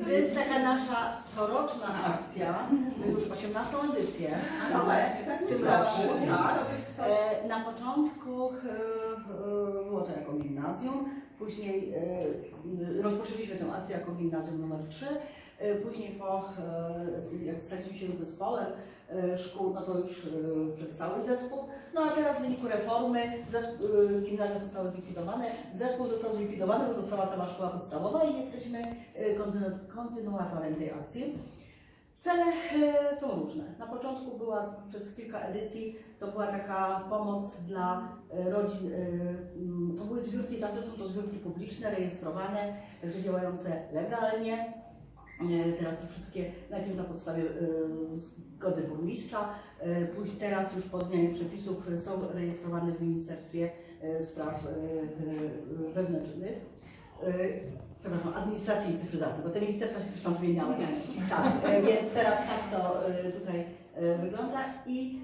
To jest taka nasza coroczna akcja, już 18 edycję, ale w tym roku, tak, e, na początku e, e, było to jako gimnazjum, później e, rozpoczęliśmy tę akcję jako gimnazjum numer 3, e, później po, e, jak staliśmy się zespołem e, szkół, no to już e, przez cały zespół, no a teraz w wyniku reformy e, gimnazja zostały zlikwidowane, zespół został zlikwidowany, bo została cała szkoła podstawowa i jesteśmy kontynuatorem tej akcji. Cele e, są różne. Na początku była przez kilka edycji, to była taka pomoc dla e, rodzin, e, to były zbiórki, zawsze są to zbiórki publiczne, rejestrowane, także działające legalnie. Teraz to wszystkie najpierw na podstawie zgody burmistrza, później teraz już po zmianie przepisów są rejestrowane w Ministerstwie Spraw Wewnętrznych. E, Przepraszam, administracji i cyfryzacji, bo te ministerstwa się też tam zmieniały. Tak, e, więc teraz tak to e, tutaj wygląda i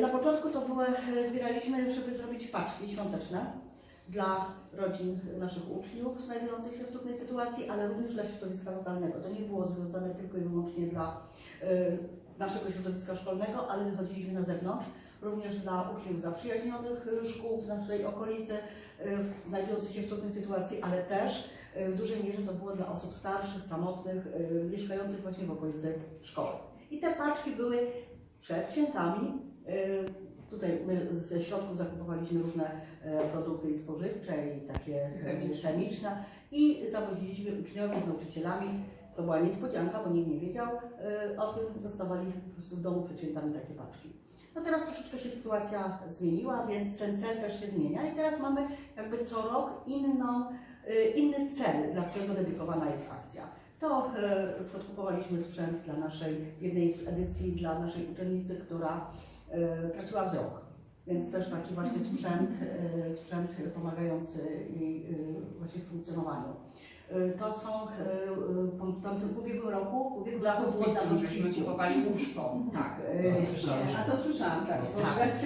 na początku to były, e, zbieraliśmy, żeby zrobić paczki świąteczne dla rodzin naszych uczniów znajdujących się w trudnej sytuacji, ale również dla środowiska lokalnego. To nie było związane tylko i wyłącznie dla naszego środowiska szkolnego, ale wychodziliśmy na zewnątrz, również dla uczniów zaprzyjaźnionych e, szkół w naszej okolicy, e, znajdujących się w trudnej sytuacji, ale też e, w dużej mierze to było dla osób starszych, samotnych, mieszkających właśnie w okolicy szkoły. I te paczki były przed świętami. Tutaj my ze środków zakupowaliśmy różne e, produkty i spożywcze i takie e, chemiczne i zawoziliśmy uczniowie z nauczycielami. To była niespodzianka, bo nikt nie wiedział e, o tym. Dostawali po prostu w domu przed świętami takie paczki. No teraz troszeczkę się sytuacja zmieniła, więc ten cel też się zmienia i teraz mamy jakby co rok inną, e, inny cel, dla którego dedykowana jest akcja. To e, kupowaliśmy sprzęt dla naszej, jednej z edycji dla naszej uczennicy, która e, traciła wzrok. Więc też taki właśnie sprzęt, e, sprzęt pomagający jej właśnie w funkcjonowaniu. E, To są e, e, w tamtym w ubiegłym roku, w ubiegłym roku hospicjum żeśmy kupowali łóżko. Tak. A to słyszałam, tak. tak.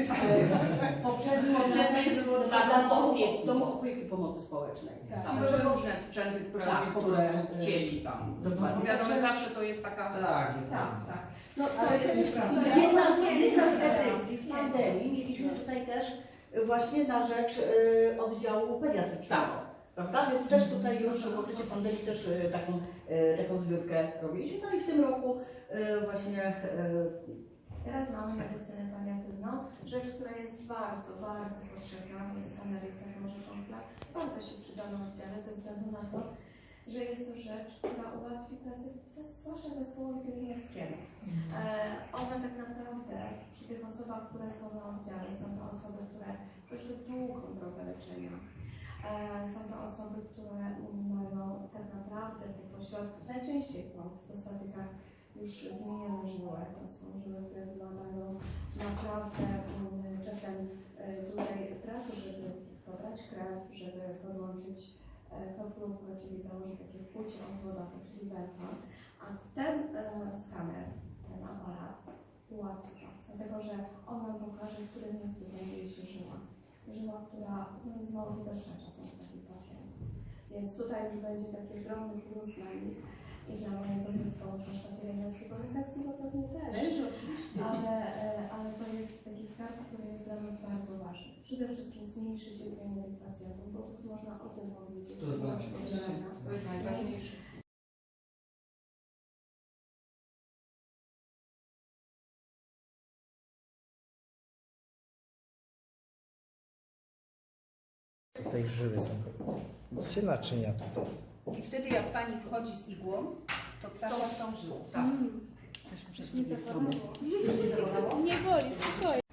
Poprzedni Poprzednie było dla, domu, opieki. domu opieki pomocy społecznej. Tam były różne sprzęty, które Tak, po prostu chcieli tam. dokładnie. Wiadomo, zawsze to jest taka... Tak. Tak, tak. No to Ale jest. Jedna z, edycji w pandemii mieliśmy tutaj też właśnie na rzecz y, oddziału pediatrycznego. Prawda? Więc też tutaj już w okresie pandemii też y, taką, y, taką zbiórkę robiliśmy. No i w tym roku y, właśnie Teraz mamy medycynę paliatywną, rzecz, która jest bardzo, bardzo potrzebna, więc kamer jest taką rzeczą, która bardzo się przyda na oddziale ze względu na to, że jest to rzecz, która ułatwi pracę zwłaszcza zespołowi pielęgniarskiemu. E, one tak naprawdę przy tych osobach, które są na oddziale, są to osoby, które przeszły długą drogę leczenia. E, są to osoby, które mają tak naprawdę w tych ośrodkach, najczęściej po ortostatykach już zmienione żyły. To są żyły, które wymagają naprawdę mm, czasem e, tutaj pracy, żeby pobrać krew, żeby podłączyć e, kroplówkę, czyli założyć takie płucie odwodowe, czyli belka. A ten e, skaner, ten aparat ułatwia, dlatego że on nam pokaże, w którym miejscu znajduje się żyła. Żyła, która no, jest mało widoczna czasem u takich pacjentów. Więc tutaj już będzie taki ogromny plus dla nich i dla mojego zespołu, zwłaszcza pielęgniarskiego, lekarskiego pewnie też. oczywiście. Ale, e, ale to jest taki skarb, który jest dla nas bardzo ważny. Przede wszystkim zmniejszyć cierpienie tych pacjentów, bo już można o tym powiedzieć. To znaczy, To jest najważniejsze. Tutaj żyły są. Widzicie naczynia tutaj. I wtedy jak pani wchodzi z igłą, to trafia w tą żyłę. Tak. Też muszę z drugiej strony. Nie boli, spokojnie.